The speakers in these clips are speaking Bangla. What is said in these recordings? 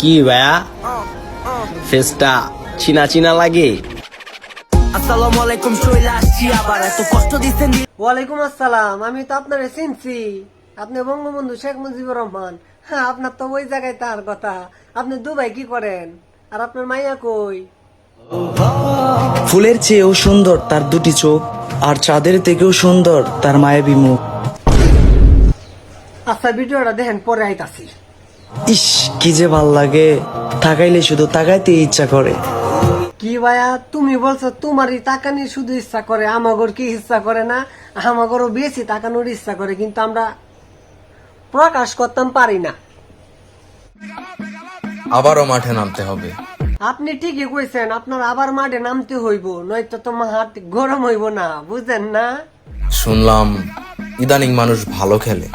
কি ভাইয়া? ফেসটা চিনা চিনা লাগে? আসসালামু আলাইকুম শৈলা আসছি আবার। এত কষ্ট দিচ্ছেন ওয়ালাইকুম আসসালাম আমি তো আপনারে চিনছি। আপনি বঙ্গবন্ধু শেখ মুজিবুর রহমান। হ্যাঁ আপনার তো ওই জায়গায় তার কথা। আপনি দুবাই কি করেন? আর আপনার মাইয়া কই? ফুলের চেয়েও সুন্দর তার দুটি চোখ আর চাঁদের থেকেও সুন্দর তার মায়াবী মুখ। আচ্ছা ভিডিওটা দেখেন পরে আইতাছি। ইস কি যে ভালো লাগে। তাকাইলে শুধু তাকাইতে ইচ্ছা করে। কি ভাইয়া তুমি বলছো তোমারই তাকানি শুধু ইচ্ছা করে আমাগর কি ইচ্ছা করে না? আমাগরও বেশি তাকানোর ইচ্ছা করে কিন্তু আমরা প্রকাশ করতাম পারি না। আবারও মাঠে নামতে হবে। আপনি ঠিকই কইছেন আপনার আবার মাঠে নামতে হইব নয়তো তো হাত গরম হইব না বুঝেন না? শুনলাম ইদানিং মানুষ ভালো খেলে।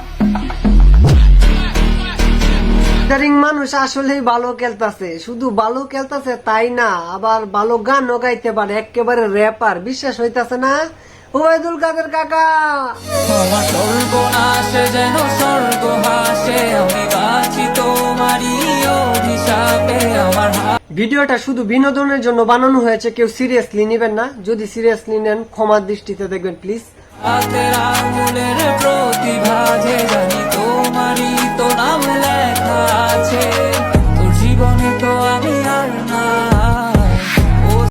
ইদারিং মানুষ আসলেই ভালো খেলতেছে। শুধু ভালো খেলতেছে তাই না আবার ভালো গানও গাইতে পারে একেবারে র্যাপার বিশ্বাস হইতাছে না? ওবায়দুল কাদের কাকা! যেন স্বর্গ হাসে আমি বাঁচি তোমারই অভিশাপে আমার ভিডিওটা শুধু বিনোদনের জন্য বানানো হয়েছে কেউ সিরিয়াসলি নেবেন না। যদি সিরিয়াসলি নেন ক্ষমার দৃষ্টিতে দেখবেন প্লিজ